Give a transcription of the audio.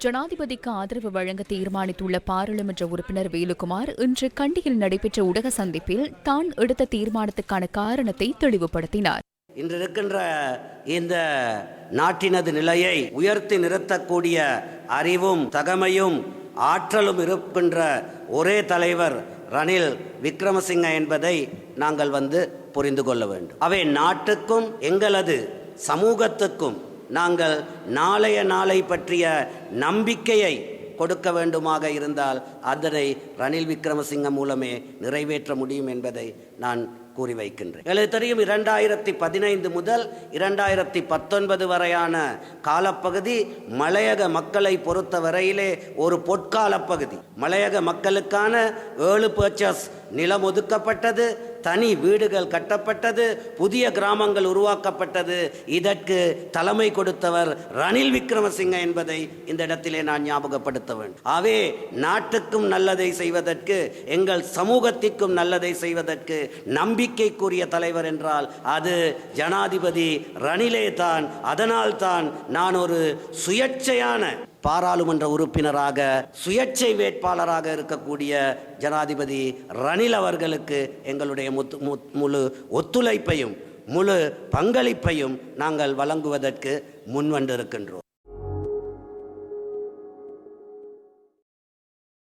ஜனாதிபதிக்கு ஆதரவு வழங்க தீர்மானித்துள்ள பாராளுமன்ற உறுப்பினர் வேலுகுமார் இன்று கண்டியில் நடைபெற்ற ஊடக சந்திப்பில் தான் எடுத்த தீர்மானத்துக்கான காரணத்தை தெளிவுபடுத்தினார். இன்று இருக்கின்ற இந்த நாட்டினது நிலையை உயர்த்தி நிறுத்தக்கூடிய அறிவும் தகமையும் ஆற்றலும் இருக்கின்ற ஒரே தலைவர் ரணில் விக்ரமசிங்க என்பதை நாங்கள் வந்து புரிந்து கொள்ள வேண்டும். அவை நாட்டுக்கும் எங்களது சமூகத்துக்கும் நாங்கள் நாளைய நாளை பற்றிய நம்பிக்கையை கொடுக்க வேண்டுமாக இருந்தால் அதனை ரணில் விக்ரமசிங்க மூலமே நிறைவேற்ற முடியும் என்பதை நான் கூறி வைக்கின்றேன். எங்களுக்கு தெரியும் இரண்டாயிரத்தி பதினைந்து முதல் இரண்டாயிரத்தி பத்தொன்பது வரையான காலப்பகுதி மலையக மக்களை பொறுத்த வரையிலே ஒரு பொற்கால பகுதி மலையக மக்களுக்கான ஏழு பர்ச்சஸ் நிலம் ஒதுக்கப்பட்டது. தனி வீடுகள் கட்டப்பட்டது புதிய கிராமங்கள் உருவாக்கப்பட்டது. இதற்கு தலைமை கொடுத்தவர் ரணில் விக்ரமசிங்க என்பதை இந்த இடத்திலே நான் ஞாபகப்படுத்த வேண்டும். ஆவே நாட்டுக்கும் நல்லதை செய்வதற்கு எங்கள் சமூகத்திற்கும் நல்லதை செய்வதற்கு நம்பிக்கைக்குரிய தலைவர் என்றால் அது ஜனாதிபதி ரணிலே தான். அதனால் தான் நான் ஒரு சுயேட்சையான பாராளுமன்ற உறுப்பினராக சுயேட்சை வேட்பாளராக இருக்கக்கூடிய ஜனாதிபதி ரணில் அவர்களுக்கு எங்களுடைய முத்து- முழு ஒத்துழைப்பையும் முழு பங்களிப்பையும் நாங்கள் வழங்குவதற்கு முன்வந்திருக்கின்றோம்.